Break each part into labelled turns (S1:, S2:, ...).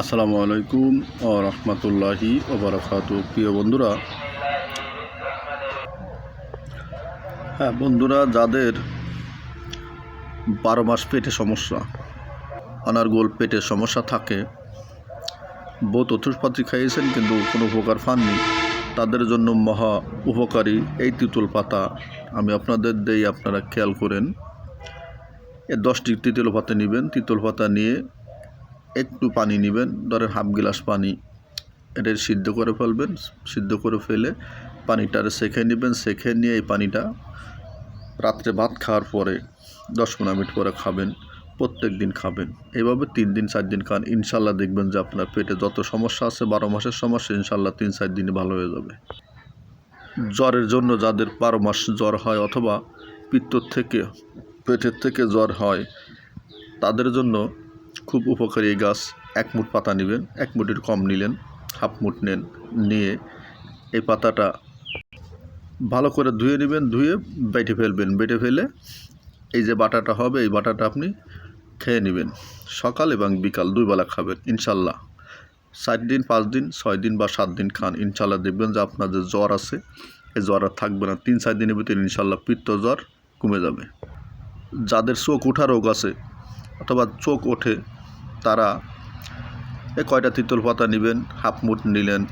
S1: আসসালামু আলাইকুম ও রহমতুল্লাহি ওবরাকাত প্রিয় বন্ধুরা হ্যাঁ বন্ধুরা, যাদের বারো মাস পেটে সমস্যা, অনার্গোল পেটে সমস্যা থাকে বহুত ওষুধপাতি খাইয়েছেন কিন্তু কোনো উপকার পাননি। তাদের জন্য মহা উপকারী এই তিতুল পাতা। আমি আপনাদের দেই, আপনারা খেয়াল করেন। এ দশটি তিতুল পাতা নেবেন। তিতুল পাতা নিয়ে একটু পানি নেবেন, ধরেন হাফ গ্লাস পানি এটা সিদ্ধ করে ফেলবেন, সিদ্ধ করে ফেলে পানিটারে সেখে নেবেন সেখে নিয়ে এই পানিটা রাত্রে ভাত খাওয়ার পরে, দশ পনেরো মিনিট পরে খাবেন, প্রত্যেক দিন খাবেন। এইভাবে তিন দিন, চার দিন খান, ইনশাল্লাহ দেখবেন যে আপনার পেটে যত সমস্যা আছে, বারো মাসের সমস্যা, ইনশাল্লাহ তিন, চার দিনে ভালো হয়ে যাবে। জ্বরের জন্য যাদের বারো মাস জ্বর হয় অথবা পিত্তর থেকে, পেটের থেকে জ্বর হয়, তাদের জন্য খুব উপকারী গাছ। এক মুঠ পাতা নেবেন, এক মুঠের কম নিলেন, হাফ মুঠ নেন, নিয়ে এই পাতাটা ভালো করে ধুয়ে নেবেন, ধুয়ে বেটে ফেলবেন। বেটে ফেলে এই যে বাটাটা হবে, এই বাটাটা আপনি খেয়ে নেবেন। সকাল এবং বিকাল দুই বেলা খাবেন, ইনশাল্লাহ। চার দিন, পাঁচ দিন, ছয় দিন বা সাত দিন খান। ইনশাল্লাহ দেখবেন যে আপনার যে জ্বর আছে। এই জ্বর আর থাকবে না। তিন, চার দিনের ভিতরে ইনশাল্লাহ পিত্ত জ্বর কমে যাবে। যাদের চোখ ওঠা রোগ আছে, অথবা চোখ ওঠে তারা এ কয়টা তিতল পাতা নেবেন? হাফ মুট নিলেন।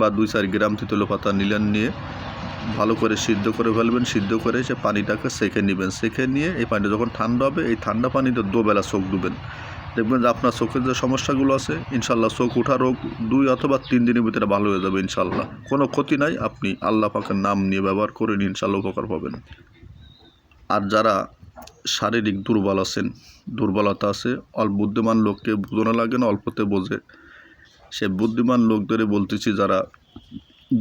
S1: বা দুই চার গ্রাম তিতল পাতা নিলেন নিয়ে ভালো করে সিদ্ধ করে ফেলবেন। সিদ্ধ করে সে পানিটাকে সেঁকে নেবেন। সেঁকে নিয়ে এই পানিটা যখন ঠান্ডা হবে, এই ঠান্ডা পানিতে দুবেলা চোখ ডুবেন দেখবেন যে আপনার চোখের যে সমস্যাগুলো আছে, ইনশাল্লাহ চোখ ওঠা রোগ দুই অথবা তিন দিনের ভিতরে ভালো হয়ে যাবে ইনশাল্লাহ। কোনো ক্ষতি নাই, আপনি আল্লাহ পাকের নাম নিয়ে ব্যবহার করে নিন ইনশাল্লাহ উপকার পাবেন। আর যারা শারীরিক দুর্বল আছেন, দুর্বলতা আছে অল্প বুদ্ধিমান লোককে বোঝানো লাগে না, অল্পতে বোঝে। সে বুদ্ধিমান লোকদের বলতেছি যারা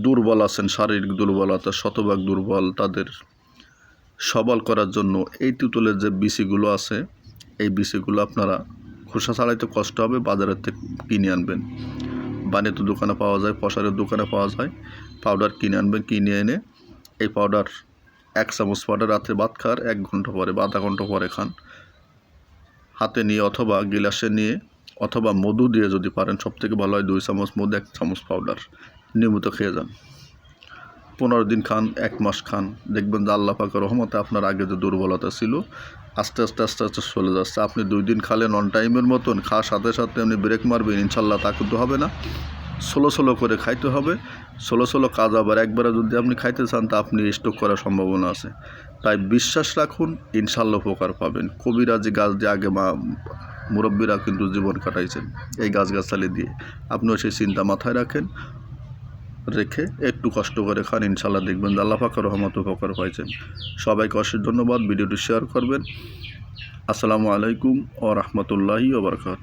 S1: দুর্বল আছেন, শারীরিক দুর্বলতা, শতভাগ দুর্বল তাদের সবল করার জন্য এই তুতুলের যে বিসিগুলো আছে, এই বিসিগুলো আপনারা খোসা ছাড়াইতে কষ্ট হবে বাজারের থেকে কিনে আনবেন। বানিয়ে দোকানে পাওয়া যায় পশারের দোকানে পাওয়া যায় পাউডার কিনে আনবেন, কিনে এনে এই পাউডার এক চামচ পাউডার রাত্রে ভাত খাওয়ার এক ঘণ্টা পরে বা আধা ঘণ্টা পরে খান। হাতে নিয়ে অথবা গিলাসে নিয়ে অথবা মধু দিয়ে যদি পারেন সব থেকে ভালো হয় দুই চামচ মধু, এক চামচ পাউডার। নিয়মিত খেয়ে যান। পনেরো দিন খান, এক মাস খান। দেখবেন যে আল্লাহ পাকের রহমতে আপনার আগে যে দুর্বলতা ছিল, আস্তে আস্তে আস্তে আস্তে চলে যাচ্ছে। আপনি দুই দিন খালেন অন টাইমের মতন, খাওয়ার সাথে সাথে আপনি ব্রেক মারবেন ইনশাল্লাহ তা কিন্তু হবে না। ষোলো ষোলো করে খাইতে হবে। ষোলো ষোলো কাজ আবার একবারে যদি আপনি খাইতে চান, তা আপনি স্টক করার সম্ভাবনা আছে। তাই বিশ্বাস রাখুন ইনশাল্লাহ উপকার পাবেন। কবিরাজি গাছ দিয়ে আগে মা, মুরব্বীরা কিন্তু জীবন কাটাইছেন, এই গাছগাছালি দিয়ে। আপনিও সেই চিন্তা মাথায় রাখেন, রেখে একটু কষ্ট করে খান ইনশাল্লাহ দেখবেন যে আল্লাহ পাকের রহমত উপকার পাইছেন। সবাইকে অশেষ ধন্যবাদ, ভিডিওটি শেয়ার করবেন। আসসালামু আলাইকুম ও রহমতুল্লাহি ওবরকাত